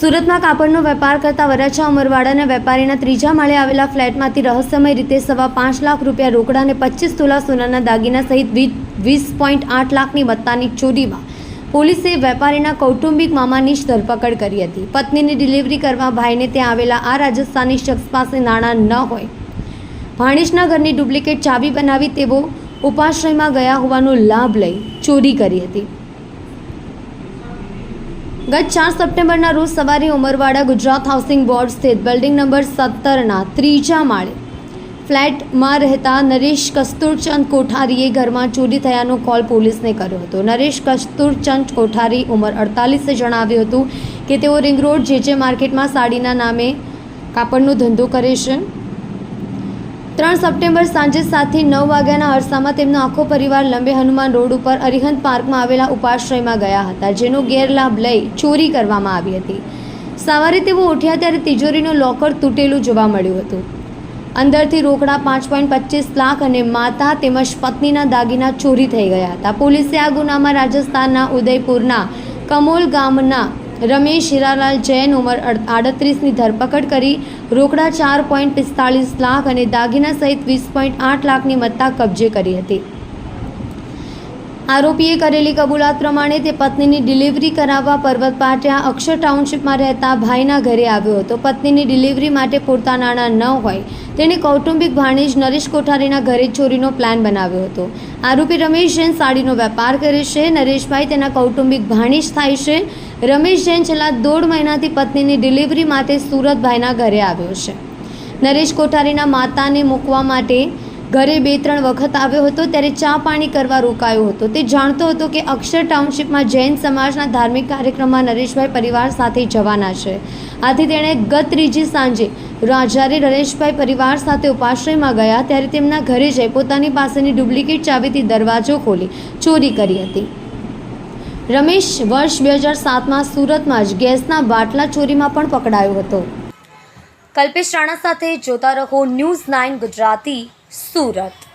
સુરતમાં કાપડનો વેપાર કરતા વરાછા અમરવાડાના વેપારીના ત્રીજા માળે આવેલા ફ્લેટમાંથી રહસ્યમય રીતે સવા પાંચ લાખ રૂપિયા રોકડા અને પચીસ તોલા સોનાના દાગીના સહિત વીસ પોઈન્ટ આઠ લાખની મત્તાની ચોરીમાં પોલીસે વેપારીના કૌટુંબિક મામાની જ ધરપકડ કરી હતી. પત્નીની ડિલિવરી કરવા ભાઈને ત્યાં આવેલા આ રાજસ્થાની શખ્સ પાસે નાણાં ન હોય. ભાણેશના ઘરની ડુપ્લિકેટ ચાવી બનાવી તેઓ ઉપાશ્રયમાં ગયા હોવાનો લાભ લઈ ચોરી કરી હતી. ગત ચાર સપ્ટેમ્બરના રોજ સવારે ઉમરવાડા ગુજરાત હાઉસિંગ બોર્ડ સ્થિત બિલ્ડિંગ નંબર સત્તરના ત્રીજા માળે ફ્લેટમાં રહેતા નરેશ કસ્તુરચંદ કોઠારીએ ઘરમાં ચોરી થયાનો કોલ પોલીસને કર્યો હતો. નરેશ કસ્તુરચંદ કોઠારી ઉંમર અડતાલીસે જણાવ્યું હતું કે તેઓ રિંગ રોડ જે જે માર્કેટમાં સાડીના નામે કાપડનો ધંધો કરે છે. ત્રણ સપ્ટેમ્બર સાંજે સાતથી નવ વાગ્યાના અરસામાં તેમનો આખો પરિવાર લંબે હનુમાન રોડ ઉપર અરિહંત પાર્કમાં આવેલા ઉપાશ્રયમાં ગયા હતા, જેનો ગેરલાભ લઈ ચોરી કરવામાં આવી હતી. સવારે તેઓ ઉઠ્યા ત્યારે તિજોરીનું લોકર તૂટેલું જોવા મળ્યું હતું. અંદરથી રોકડા પાંચ પોઈન્ટ પચીસ લાખ અને માતા તેમજ પત્નીના દાગીના ચોરી થઈ ગયા હતા. પોલીસે આ ગુનામાં રાજસ્થાનના ઉદયપુરના કમોલ ગામના રમેશ હીરાલાલ જૈન ઉંમર આડત્રીસની ધરપકડ કરી રોકડા ચાર પોઈન્ટ પિસ્તાળીસ લાખ અને દાગીના સહિત વીસ પોઈન્ટ આઠ લાખની મત્તા કબજે કરી હતી. આરોપીએ કરેલી કબૂલાત પ્રમાણે તે પત્નીની ડિલિવરી કરાવવા પર્વત પાટિયા અક્ષર ટાઉનશીપમાં રહેતા ભાઈના ઘરે આવ્યો હતો. પત્નીની ડિલિવરી માટે પૂરતા નાણાં ન હોય તેણે કૌટુંબિક ભાણેજ નરેશ કોઠારીના ઘરે ચોરીનો પ્લાન બનાવ્યો હતો. આરોપી રમેશ જૈન સાડીનો વેપાર કરે છે. નરેશભાઈ તેના કૌટુંબિક ભાણેજ થાય છે. રમેશ જૈન છેલ્લા દોઢ મહિનાથી પત્નીની ડિલિવરી માટે સુરતભાઈના ઘરે આવ્યો છે. નરેશ કોઠારીના માતાને મૂકવા માટે ઘરે બે, ત્રણ વખત આવ્યો હતો, ત્યારે ચા પાણી કરવા રોકાયો હતો. તે જાણતો હતો કે અક્ષર ટાઉનશીપમાં જૈન સમાજના ધાર્મિક કાર્યક્રમમાં નરેશભાઈ પરિવાર સાથે જવાના છે. આથી તેણે ગત ત્રીજી સાંજે જ્યારે નરેશભાઈ પરિવાર સાથે ઉપાશ્રયમાં ગયા, ત્યારે તેમના ઘરે જઈ પોતાની પાસેની ડુપ્લિકેટ ચાવીથી દરવાજો ખોલી ચોરી કરી હતી. રમેશ વર્ષ બે હજાર સાતમાં સુરતમાં જ ગેસના બાટલા ચોરીમાં પણ પકડાયો હતો. કલ્પેશ રાણા સાથે જોતા રહો ન્યૂઝ નાઇન ગુજરાતી. સુરત.